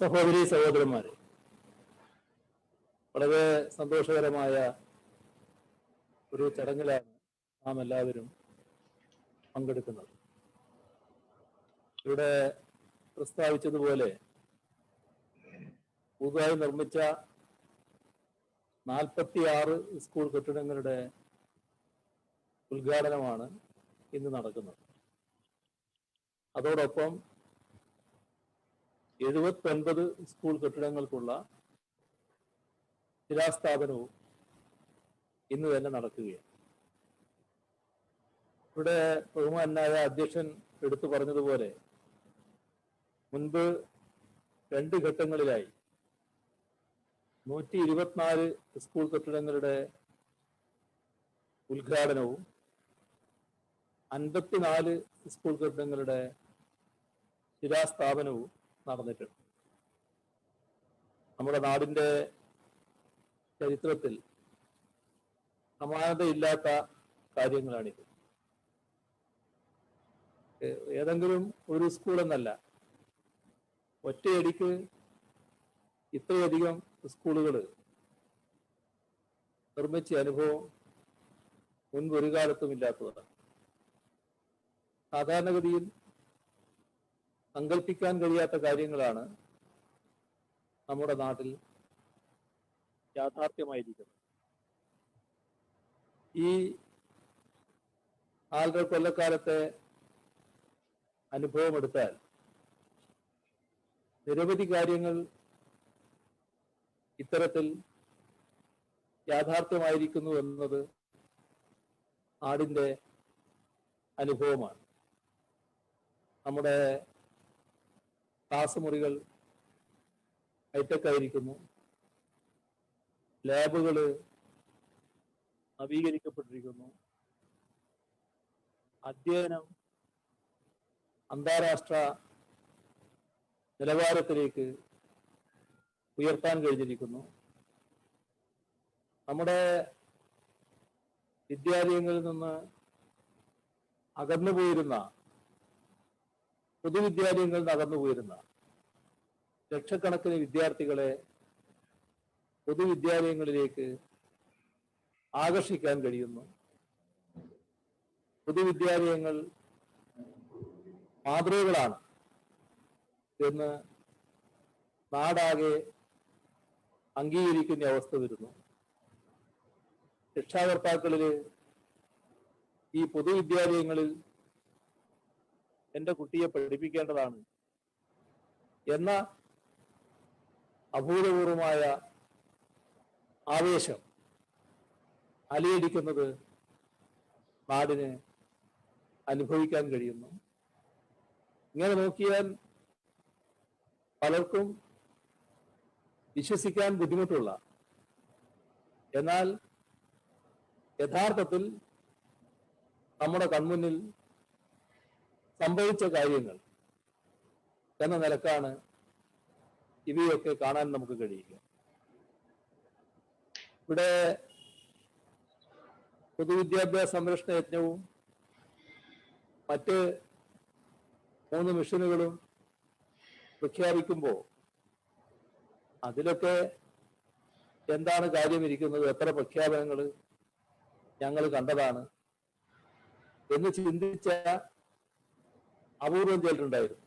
സഹോദരി സഹോദരന്മാരെ വളരെ സന്തോഷകരമായ ഒരു ചടങ്ങിലാണ് നാം എല്ലാവരും പങ്കെടുക്കുന്നത്. ഇവിടെ പ്രസ്താവിച്ചതുപോലെ പുതുതായി നിർമ്മിച്ച നാൽപ്പത്തി ആറ് സ്കൂൾ കെട്ടിടങ്ങളുടെ ഉദ്ഘാടനമാണ് ഇന്ന് നടക്കുന്നത്. അതോടൊപ്പം എഴുപത്തൊൻപത് സ്കൂൾ കെട്ടിടങ്ങൾക്കുള്ള ശിലാസ്ഥാപനവും ഇന്ന് തന്നെ നടക്കുകയാണ്. ഇവിടെ ബഹുമാനായ അധ്യക്ഷൻ എടുത്തു പറഞ്ഞതുപോലെ മുൻപ് രണ്ട് ഘട്ടങ്ങളിലായി നൂറ്റി ഇരുപത്തിനാല് സ്കൂൾ കെട്ടിടങ്ങളുടെ ഉദ്ഘാടനവും അൻപത്തിനാല് സ്കൂൾ കെട്ടിടങ്ങളുടെ ശിലാസ്ഥാപനവും നടന്നിട്ടുണ്ട്. നമ്മുടെ നാടിന്റെ ചരിത്രത്തിൽ സമാനതയില്ലാത്ത കാര്യങ്ങളാണിത്. ഏതെങ്കിലും ഒരു സ്കൂൾ എന്നല്ല ഒറ്റയടിക്ക് ഇത്രയധികം സ്കൂളുകൾ നിർമ്മിച്ച അനുഭവം മുൻപൊരു കാലത്തും ഇല്ലാത്തതാണ് സാധാരണഗതിയിൽ സങ്കല്പിക്കാൻ കഴിയാത്ത കാര്യങ്ങളാണ് നമ്മുടെ നാട്ടിൽ യാഥാർത്ഥ്യമായിരിക്കുന്നത്. ഈ ആളുടെ കൊല്ലക്കാലത്തെ അനുഭവമെടുത്താൽ നിരവധി കാര്യങ്ങൾ ഇത്തരത്തിൽ യാഥാർത്ഥ്യമായിരിക്കുന്നു എന്നത് ആടിന്റെ അനുഭവമാണ്. നമ്മുടെ ക്ലാസ് മുറികൾ ഹൈടെക് ആയിരിക്കുന്നു. ലാബുകൾ നവീകരിക്കപ്പെട്ടിരിക്കുന്നു. അധ്യയനം അന്താരാഷ്ട്ര നിലവാരത്തിലേക്ക് ഉയർത്താൻ കഴിഞ്ഞിരിക്കുന്നു. നമ്മുടെ വിദ്യാലയങ്ങളിൽ നിന്ന് അകന്നു പോയിരുന്ന പൊതുവിദ്യാലയങ്ങളിൽ നടന്നു പോയിരുന്ന ലക്ഷക്കണക്കിന് വിദ്യാർത്ഥികളെ പൊതുവിദ്യാലയങ്ങളിലേക്ക് ആകർഷിക്കാൻ കഴിയുന്നു. പൊതുവിദ്യാലയങ്ങൾ മാതൃകകളാണ് എന്ന് നാടാകെ അംഗീകരിക്കുന്ന അവസ്ഥ വരുന്നു. രക്ഷാകർത്താക്കളിൽ ഈ പൊതുവിദ്യാലയങ്ങളിൽ എന്റെ കുട്ടിയെ പഠിപ്പിക്കേണ്ടതാണ്. എന്ന അഭൂതപൂർവമായ ആവേശം അലയടിക്കുന്നത് നാടിന് അനുഭവിക്കാൻ കഴിയുന്നു. ഇങ്ങനെ നോക്കിയാൽ പലർക്കും വിശ്വസിക്കാൻ ബുദ്ധിമുട്ടുള്ള എന്നാൽ യഥാർത്ഥത്തിൽ നമ്മുടെ കൺമുന്നിൽ സംഭവിച്ച കാര്യങ്ങൾ എന്ന നിലക്കാണ് ഇവയൊക്കെ കാണാൻ നമുക്ക് കഴിയുക. ഇവിടെ പൊതുവിദ്യാഭ്യാസ സംരക്ഷണ യജ്ഞവും മറ്റ് മൂന്ന് മിഷനുകളും പ്രഖ്യാപിക്കുമ്പോൾ അതിലൊക്കെ എന്താണ് കാര്യം ഇരിക്കുന്നത് എത്ര പ്രഖ്യാപനങ്ങൾ ഞങ്ങൾ കണ്ടതാണ് എന്ന് ചിന്തിച്ച അപൂർവം ചെയ്തിട്ടുണ്ടായിരുന്നു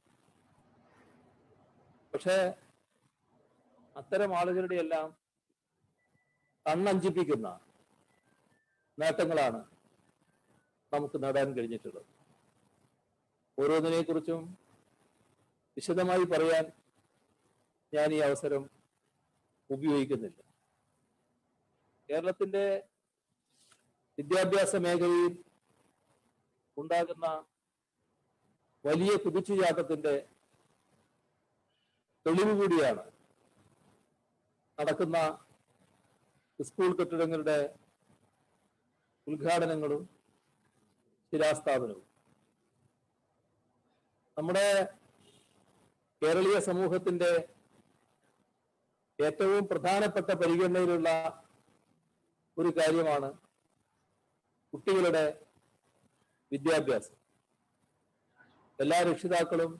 പക്ഷേ അത്തരം ആളുകളുടെ എല്ലാം കണ്ണഞ്ചിപ്പിക്കുന്ന നേട്ടങ്ങളാണ് നമുക്ക് നേടാൻ കഴിഞ്ഞിട്ടുള്ളത്. ഓരോന്നിനെ കുറിച്ചും വിശദമായി പറയാൻ ഞാൻ ഈ അവസരം ഉപയോഗിക്കുന്നില്ല. കേരളത്തിന്റെ വിദ്യാഭ്യാസ മേഖലയിൽ ഉണ്ടാകുന്ന വലിയ കുതിച്ചുചാട്ടത്തിന്റെ തെളിവ് കൂടിയാണ് നടക്കുന്ന സ്കൂൾ കെട്ടിടങ്ങളുടെ ഉദ്ഘാടനങ്ങളും ശിലാസ്ഥാപനവും. നമ്മുടെ കേരളീയ സമൂഹത്തിന്റെ ഏറ്റവും പ്രധാനപ്പെട്ട പരിഗണനയിലുള്ള ഒരു കാര്യമാണ് കുട്ടികളുടെ വിദ്യാഭ്യാസം. എല്ലാ രക്ഷിതാക്കളും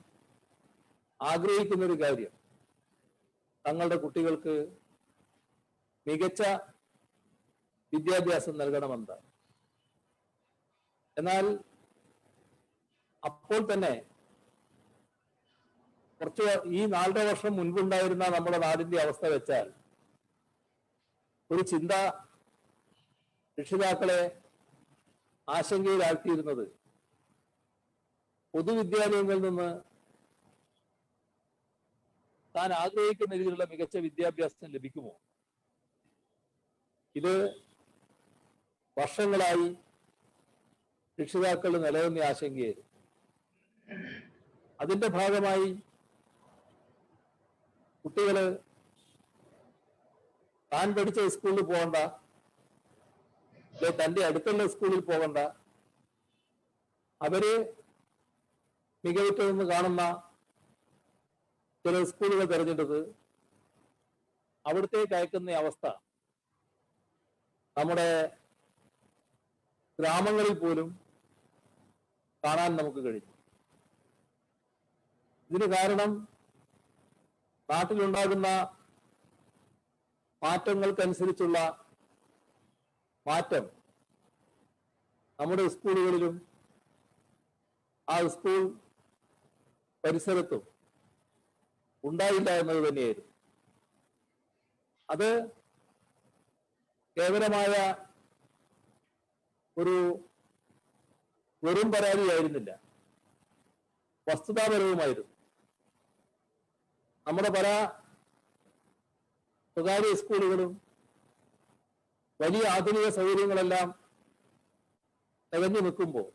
ആഗ്രഹിക്കുന്ന ഒരു കാര്യം. തങ്ങളുടെ കുട്ടികൾക്ക് മികച്ച വിദ്യാഭ്യാസം നൽകണമെന്ന്. എന്നാൽ അപ്പോൾ തന്നെ കുറച്ച് ഈ നാലര വർഷം മുൻപുണ്ടായിരുന്ന നമ്മുടെ നാടിന്റെ അവസ്ഥ വെച്ചാൽ ഒരു ചിന്ത രക്ഷിതാക്കളെ ആശങ്കയിലാക്കിയിരുന്നത് പൊതുവിദ്യാലയങ്ങളിൽ നിന്ന് താൻ ആഗ്രഹിക്കുന്ന രീതിയിലുള്ള മികച്ച വിദ്യാഭ്യാസം ലഭിക്കുമോ? ഇത് വർഷങ്ങളായി രക്ഷിതാക്കൾ നിലനിന്ന ആശങ്കയായിരുന്നു. അതിന്റെ ഭാഗമായി കുട്ടികൾ താൻ പഠിച്ച സ്കൂളിൽ പോകണ്ട അല്ലെ തന്റെ അടുത്തുള്ള സ്കൂളിൽ പോകണ്ട അവർ മികവുറ്റതെന്ന് കാണുന്ന ചില സ്കൂളുകൾ തിരഞ്ഞെടുത്ത് അവിടത്തേക്ക് അയക്കുന്ന അവസ്ഥ നമ്മുടെ ഗ്രാമങ്ങളിൽ പോലും കാണാൻ നമുക്ക് കഴിഞ്ഞു. ഇതിന് കാരണം നാട്ടിലുണ്ടാകുന്ന മാറ്റങ്ങൾക്കനുസരിച്ചുള്ള മാറ്റം നമ്മുടെ സ്കൂളുകളിലും ആ സ്കൂൾ പരിസരത്തും ഉണ്ടായില്ല എന്നത് തന്നെയായിരുന്നു. അത് കേവലമായ ഒരു വെറും പരാതിയായിരുന്നില്ല വസ്തുതാപരവുമായിരുന്നു നമ്മുടെ പല സ്വകാര്യ സ്കൂളുകളും വലിയ ആധുനിക സൗകര്യങ്ങളെല്ലാം തികഞ്ഞു നിൽക്കുമ്പോൾ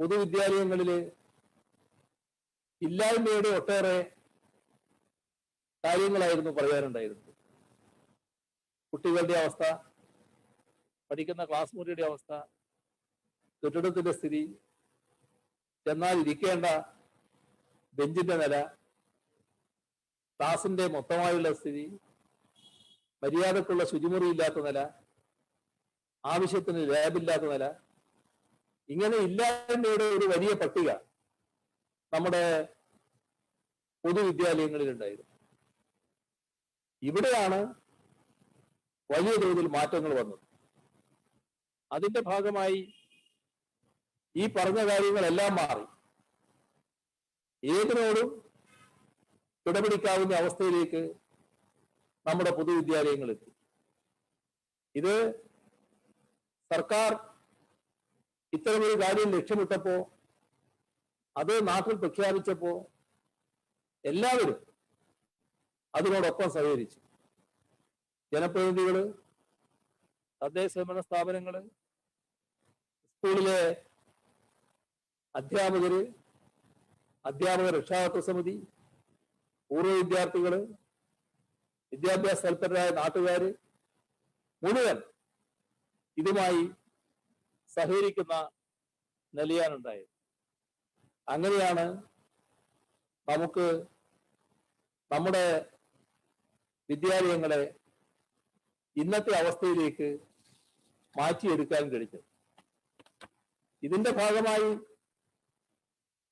പൊതുവിദ്യാലയങ്ങളിൽ ഇല്ലായ്മയുടെ ഒട്ടേറെ കാര്യങ്ങളായിരുന്നു പറയാനുണ്ടായിരുന്നത്. കുട്ടികളുടെ അവസ്ഥ പഠിക്കുന്ന ക്ലാസ് മുറിയുടെ അവസ്ഥ കെട്ടിടത്തിന്റെ സ്ഥിതി ചെന്നാൽ ഇരിക്കേണ്ട ബെഞ്ചിന്റെ നില ക്ലാസിന്റെ മൊത്തമായുള്ള സ്ഥിതി മര്യാദക്കുള്ള ശുചിമുറി ഇല്ലാത്ത നില ആവശ്യത്തിന് ലാബില്ലാത്ത നില ഇങ്ങനെ ഇല്ലായ്മയുടെ ഒരു വലിയ പട്ടിക നമ്മുടെ പൊതുവിദ്യാലയങ്ങളിൽ ഉണ്ടായിരുന്നു ഇവിടെയാണ് വലിയ തോതിൽ മാറ്റങ്ങൾ വന്നത്. അതിന്റെ ഭാഗമായി ഈ പറഞ്ഞ കാര്യങ്ങളെല്ലാം മാറി. ഏതിനോടും ഇടപിടിക്കാവുന്ന അവസ്ഥയിലേക്ക് നമ്മുടെ പൊതുവിദ്യാലയങ്ങൾ എത്തി. ഇത് സർക്കാർ ഇത്തരമൊരു കാര്യം ലക്ഷ്യമിട്ടപ്പോ അത് നാട്ടിൽ പ്രഖ്യാപിച്ചപ്പോ എല്ലാവരും അതിനോടൊപ്പം സഹകരിച്ചു. ജനപ്രതിനിധികൾ തദ്ദേശ സ്വയംഭരണ സ്ഥാപനങ്ങൾ സ്കൂളിലെ അധ്യാപകര് അധ്യാപക രക്ഷാകർത്തൃ സമിതി പൂർവ വിദ്യാർത്ഥികൾ വിദ്യാഭ്യാസ തൽപരരായ നാട്ടുകാര് മുഴുവൻ ഇതുമായി സഹകരിക്കുന്ന നിലയാണുണ്ടായത് അങ്ങനെയാണ് നമുക്ക് നമ്മുടെ വിദ്യാലയങ്ങളെ ഇന്നത്തെ അവസ്ഥയിലേക്ക് മാറ്റിയെടുക്കാൻ കഴിഞ്ഞത് ഇതിന്റെ ഭാഗമായി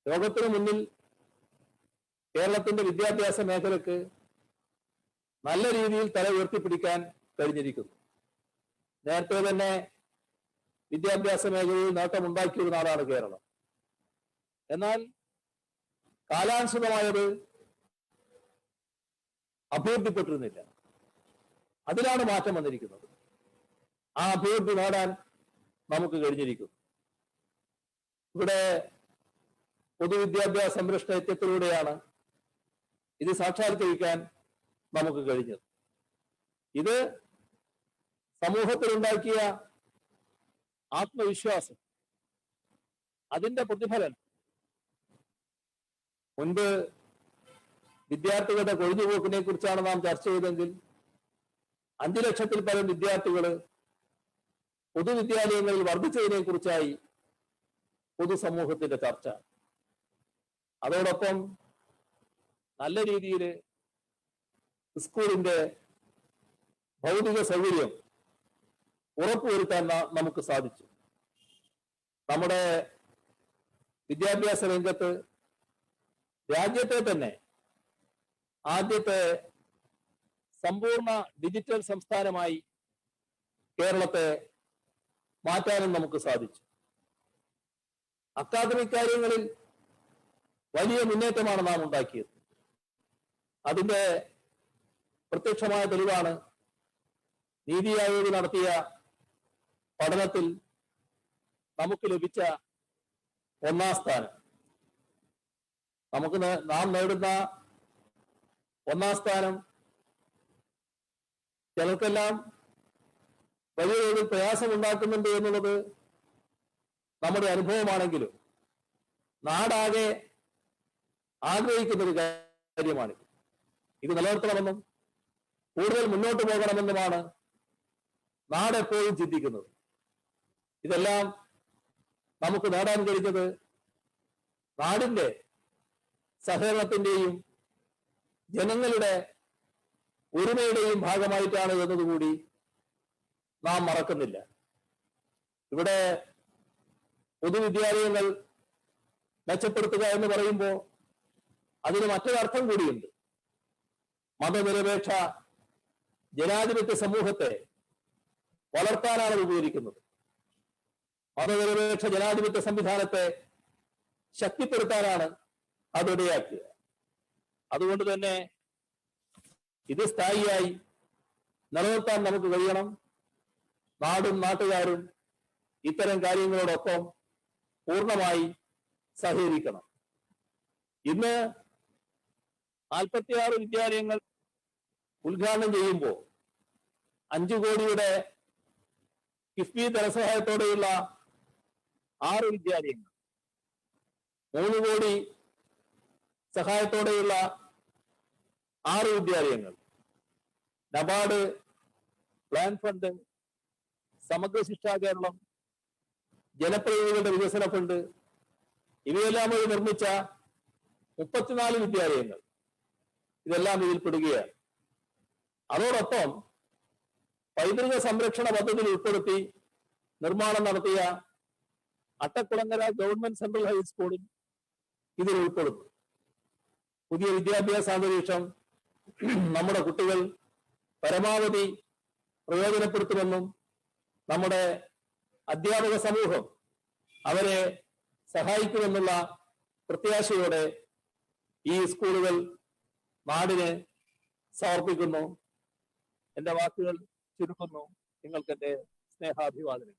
ലോകത്തിന് മുന്നിൽ കേരളത്തിന്റെ വിദ്യാഭ്യാസ മേഖലക്ക് നല്ല രീതിയിൽ തല ഉയർത്തിപ്പിടിക്കാൻ കഴിഞ്ഞിരിക്കുന്നു. നേരത്തെ തന്നെ വിദ്യാഭ്യാസ മേഖലയിൽ നേട്ടമുണ്ടാക്കിയ ഒരു നാടാണ് കേരളം. എന്നാൽ കാലാനുസൃതമായത് അഭിവൃദ്ധിപ്പെട്ടിരുന്നില്ല. അതിലാണ് മാറ്റം വന്നിരിക്കുന്നത്. ആ അഭിവൃദ്ധി നേടാൻ നമുക്ക് കഴിഞ്ഞിരിക്കുന്നു. ഇവിടെ പൊതുവിദ്യാഭ്യാസ സംരക്ഷണ യജ്ഞത്തിലൂടെയാണ് ഇത് സാക്ഷാത്കരിക്കാൻ നമുക്ക് കഴിഞ്ഞത്. ഇത് സമൂഹത്തിലുണ്ടാക്കിയ ആത്മവിശ്വാസം അതിന്റെ പ്രതിഫലനം മുൻപ് വിദ്യാർത്ഥികളുടെ കൊഴിഞ്ഞുപോക്കിനെ കുറിച്ചാണ് നാം ചർച്ച ചെയ്തെങ്കിൽ അഞ്ചു ലക്ഷത്തിൽ പരം വിദ്യാർത്ഥികൾ പൊതുവിദ്യാലയങ്ങളിൽ വർദ്ധിച്ചതിനെ കുറിച്ചായി പൊതുസമൂഹത്തിന്റെ ചർച്ച. അതോടൊപ്പം നല്ല രീതിയിൽ സ്കൂളിന്റെ ഭൗതിക സൗകര്യം ഉറപ്പുവരുത്താൻ നമുക്ക് സാധിച്ചു. നമ്മുടെ വിദ്യാഭ്യാസ രംഗത്ത് രാജ്യത്തെ തന്നെ ആദ്യത്തെ സമ്പൂർണ ഡിജിറ്റൽ സംസ്ഥാനമായി കേരളത്തെ മാറ്റാനും നമുക്ക് സാധിച്ചു. അക്കാദമിക് കാര്യങ്ങളിൽ വലിയ മുന്നേറ്റമാണ് നാം ഉണ്ടാക്കിയത്. അതിന്റെ പ്രത്യക്ഷമായ തെളിവാണ് നീതി ആയോഗ് നടത്തിയ പഠനത്തിൽ നമുക്ക് ലഭിച്ച ഒന്നാം സ്ഥാനം. നമുക്ക് നേ- നേടുന്ന ഒന്നാം സ്ഥാനം ചിലർക്കെല്ലാം വലിയ പ്രയാസം പ്രയാസമുണ്ടാക്കുന്നുണ്ട് എന്നുള്ളത് നമ്മുടെ അനുഭവമാണെങ്കിലും നാടാകെ ആഗ്രഹിക്കുന്ന ഒരു കാര്യമാണ്. ഇത് നിലനിർത്തണമെന്നും കൂടുതൽ മുന്നോട്ട് പോകണമെന്നുമാണ് നാടെപ്പോഴും ചിന്തിക്കുന്നത്. ഇതെല്ലാം നമുക്ക് നേടാൻ കഴിഞ്ഞത് നാടിന്റെ സഹകരണത്തിന്റെയും ജനങ്ങളുടെ ഒരുമയുടെയും ഭാഗമായിട്ടാണ് എന്നതുകൂടി നാം മറക്കുന്നില്ല. ഇവിടെ പൊതുവിദ്യാലയങ്ങൾ മെച്ചപ്പെടുത്തുക എന്ന് പറയുമ്പോൾ അതിന് മറ്റൊരർത്ഥം കൂടിയുണ്ട്. മതനിരപേക്ഷ ജനാധിപത്യ സമൂഹത്തെ വളർത്താനാണ് ഉപയോഗിക്കുന്നത്. മതനിരപേക്ഷ ജനാധിപത്യ സംവിധാനത്തെ ശക്തിപ്പെടുത്താനാണ് അതിടയാക്കുക അതുകൊണ്ട് തന്നെ ഇത് സ്ഥായിയായി നിലനിർത്താൻ നമുക്ക് കഴിയണം. നാടും നാട്ടുകാരും ഇത്തരം കാര്യങ്ങളോടൊപ്പം പൂർണമായി സഹകരിക്കണം. ഇന്ന് നാൽപ്പത്തിയാറ് വിദ്യാലയങ്ങൾ ഉദ്ഘാടനം ചെയ്യുമ്പോൾ അഞ്ചു കോടിയുടെ കിഫ്ബി ധനസഹായത്തോടെയുള്ള ആറ് വിദ്യാലയങ്ങൾ മൂന്ന് കോടി സഹായത്തോടെയുള്ള ആറ് വിദ്യാലയങ്ങൾ. നബാർഡ് പ്ലാൻ ഫണ്ട് സമഗ്ര ശിക്ഷാ കേരളം ജനപ്രതിനിധികളുടെ വികസന ഫണ്ട് ഇവയെല്ലാം വഴി നിർമ്മിച്ച മുപ്പത്തിനാല് വിദ്യാലയങ്ങൾ ഇതെല്ലാം ഇതിൽപ്പെടുകയാണ് അതോടൊപ്പം പൈതൃക സംരക്ഷണ പദ്ധതിയിൽ ഉൾപ്പെടുത്തി നിർമ്മാണം നടത്തിയ അട്ടക്കുളങ്ങര ഗവൺമെന്റ് സെൻട്രൽ ഹൈസ്കൂളും ഇതിൽ ഉൾപ്പെടുന്നു. പുതിയ വിദ്യാഭ്യാസ അന്തരീക്ഷം നമ്മുടെ കുട്ടികൾ പരമാവധി പ്രയോജനപ്പെടുത്തുമെന്നും നമ്മുടെ അധ്യാപക സമൂഹം അവരെ സഹായിക്കുമെന്നുള്ള പ്രത്യാശയോടെ ഈ സ്കൂളുകൾ നാടിന് സമർപ്പിക്കുന്നു. എന്റെ വാക്കുകൾ ചുരുക്കുന്നു. നിങ്ങൾക്കെന്റെ സ്നേഹാഭിവാദനം